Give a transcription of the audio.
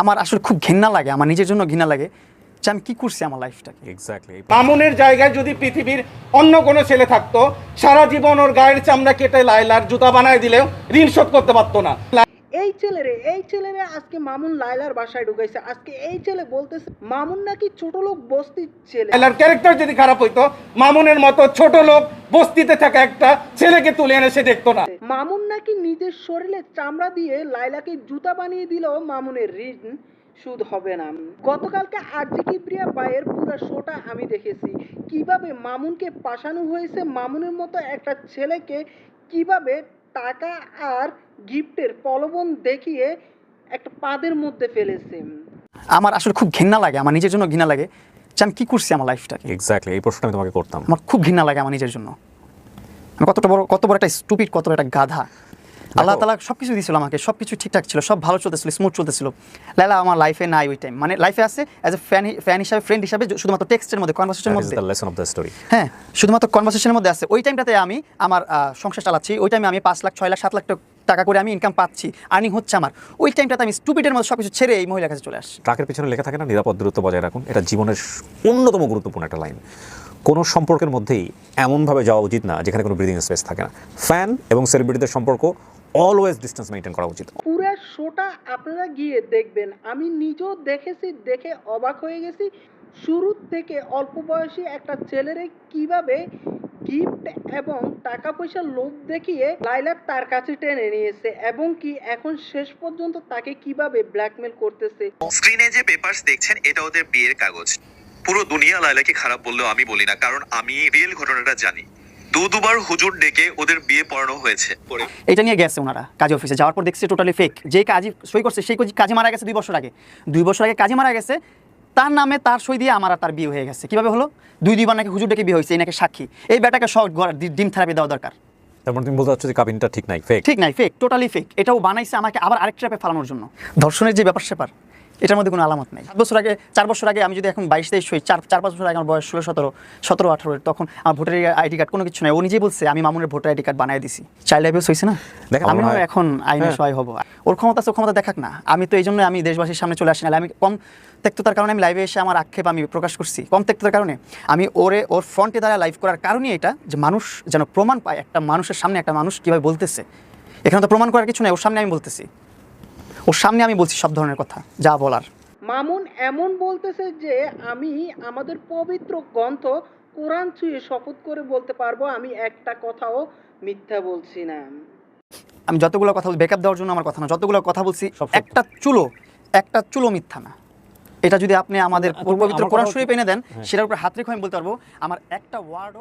আমার আসলে খুব ঘৃণা লাগে আমার নিজের জন্য ঘৃণা লাগে যে আমি কি করছি আমার লাইফটাকে এক্স্যাক্টলি মামুনের জায়গায় যদি পৃথিবীর অন্য কোনো ছেলে থাকতো সারা জীবন ওর গায়ের চামড়া কেটে লাইলার জুতা বানায় দিলেও ঋণ শোধ করতে পারতো না। এই ছেলেরে এই ছেলেরে আজকে মামুন লাইলার বাসায় ঢুকাইছে। আজকে এই ছেলে বলতেছে মামুন নাকি ছোট লোক বস্তির ছেলে? লাইলার ক্যারেক্টার যদি খারাপ হইতো মামুনের মতো ছোট লোক বস্তিতে থাকা একটা ছেলেকে তুলে এনে সে দেখতো না। মামুন নাকি নিজের শরীরে চামড়া দিয়ে লাইলাকে জুতা বানিয়ে দিল মামুনের ঋণ সুদ হবে না। গতকালকে আরজি কিপ্রিয়া বাইয়ের পুরো শোটা আমি দেখেছি। কীভাবে মামুনকে পাশানো হয়েছে মামুনের মতো একটা ছেলেকে কীভাবে টাকা আর গিফটের প্রলোভন দেখিয়ে একটা পাদের মধ্যে ফেলেছে। আমার আসলে খুব ঘৃণা লাগে আমার নিজের জন্য ঘৃণা লাগে। যে আমি কী করছি আমার লাইফটাকে এক্স্যাক্টলি এই প্রশ্নটা আমি তোমাকে করতাম। আমার খুব ঘৃণা লাগে আমার নিজের জন্য। আমি কতটা বড় কত বড় একটা স্টুপিড কত বড় একটা গাধা। আল্লাহ তালা সব কিছু দিয়েছিল আমাকে সব কিছু ঠিকঠাক ছিল সব ভালো চলতেছিল স্মুথ চলতেছিল। লাইলা আমার লাইফে নাই ওই টাইম মানে লাইফে আছে অ্যাজ এ ফ্যান ফ্যান হিসাবে ফ্রেন্ড হিসাবে শুধুমাত্র টেক্সটের মধ্যে কনভার্সেশনের মধ্যে। লেসন অফ দ্য স্টোরি হ্যাঁ শুধুমাত্র কনভার্সেশনের মধ্যে আছে। ওই টাইমটাতে আমি আমার সংসার চালাচ্ছি ওই টাইমে আমি পাঁচ লাখ ছয় লাখ সাত লাখ টাকা- করে আমি ইনকাম পাচ্ছি আর্নিং হচ্ছে আমার। ওই টাইমটাতে আমি স্টুপিডের মধ্যে সব কিছু ছেড়ে এই মহিলার কাছে চলে আসছি। ট্রাকের পিছনে লেখা থাকে না নিরাপদ দূরত্ব বজায় রাখুন এটা জীবনের অন্যতম গুরুত্বপূর্ণ একটা লাইন কোনো সম্পর্কের মধ্যেই এমনভাবে যাওয়া উচিত না যেখানে কোনো ব্রিদিং স্পেস থাকে না। ফ্যান এবং সেলিব্রিটিদের সম্পর্ক অলওয়েজ ডিস্টেন্স মেনটেন করা উচিত। পুরো শোটা আপনারা গিয়ে দেখবেন। আমি নিজেও দেখেছি দেখে অবাক হয়ে গেছি। শুরু থেকে অল্প বয়সী একটা ছেলেরে কীভাবে গিফট এবং টাকা পয়সার লোভ দেখিয়ে লাইলার তার কাছে টেনে নিয়েছে এবং কি এখন শেষ পর্যন্ত তাকে কীভাবে ব্ল্যাকমেল করতেছে। স্ক্রিনে যে পেপারস দেখছেন এটা ওদের বিয়ের কাগজ। পুরো দুনিয়া লাইলাকে খারাপ বললেও আমি বলি না কারণ আমি রিয়েল ঘটনাটা জানি। দু দুবার হুজুর ডেকে ওদের বিয়ে পড়ানো হয়েছে। এটা নিয়ে গেছে ওনারা কাজী অফিসে যাওয়ার পর দেখছে টোটালি ফেক যে কাজী সই করছে সেই কাজে মারা গেছে দুই বছর আগে। দুই বছর আগে কাজে মারা গেছে তার নামে তার সই দিয়ে আমার আর তার বিয়ে হয়ে গেছে। কীভাবে হলো? দুই দুইবার নাকি হুজুর ডেকে বিয়ে হয়েছে এই নাকি সাক্ষী। এই ব্যাটাকে সব ডিম থেরাপি দেওয়া দরকার। তারপর তুমি বলতে চাচ্ছ যে কাবিনটা ঠিক নাই ফেক ঠিক নাই ফেক টোটালি ফেক এটাও বানাইছে আমাকে আবার আরেকটা ফালানোর জন্য। ধর্ষণের যে ব্যাপার স্যাপার এটার মধ্যে কোনো আলামত নেই। সাত বছর আগে চার বছর আগে আমি যদি এখন বাইশ তেইশ হই চার চার পাঁচ বছর আগে আমার বয়স ষোলো সতেরো সতেরো আঠারো তখন আমার ভোটার আইডি কার্ড কোনো কিছু নাই। ও নিজেই বলছে আমি মামুনের ভোটার আইডি কার্ড বানিয়ে দিছি। চাইল্ড অ্যাবিউস হয়েছে না? হয়- এখন আইনের হ্যাঁ। সহায় হব। ওর ক্ষমতা আছে ক্ষমতা দেখাক না। আমি তো এই জন্য আমি দেশবাসীর সামনে চলে আসি না। আমি কম তেক্ততার কারণে আমি লাইভে এসে আমার আক্ষেপ আমি প্রকাশ করছি। কম তেক্ততার কারণে। আমি ওরে ওর ফ্রন্টে দ্বারা লাইভ করার কারণেই এটা যে মানুষ যেন প্রমাণ পায় একটা মানুষের সামনে একটা মানুষ কীভাবে বলতেছে। এখানে তো প্রমাণ করার কিছু নেই ওর সামনে আমি বলতেছি। ওর সামনে আমি বলছি সব ধরনের কথা যা বলার। মামুন এমন বলতেছে যে আমি আমাদের পবিত্র গ্রন্থ কোরআন ছুঁয়ে শপথ করে বলতে পারব আমি একটা কথাও মিথ্যা বলছি না। আমি যতগুলো কথা বলছি ব্যাকআপ দেওয়ার জন্য আমার কথা না যতগুলো কথা বলছি একটা চুলো একটা চুলো মিথ্যা না। এটা যদি আপনি আমাদের তুমি- পবিত্র কোরআন শরীফ এনে দেন হ্যাঁ। সেটার উপরে হাত রেখে আমি বলতে পারব আমার একটা ওয়ার্ড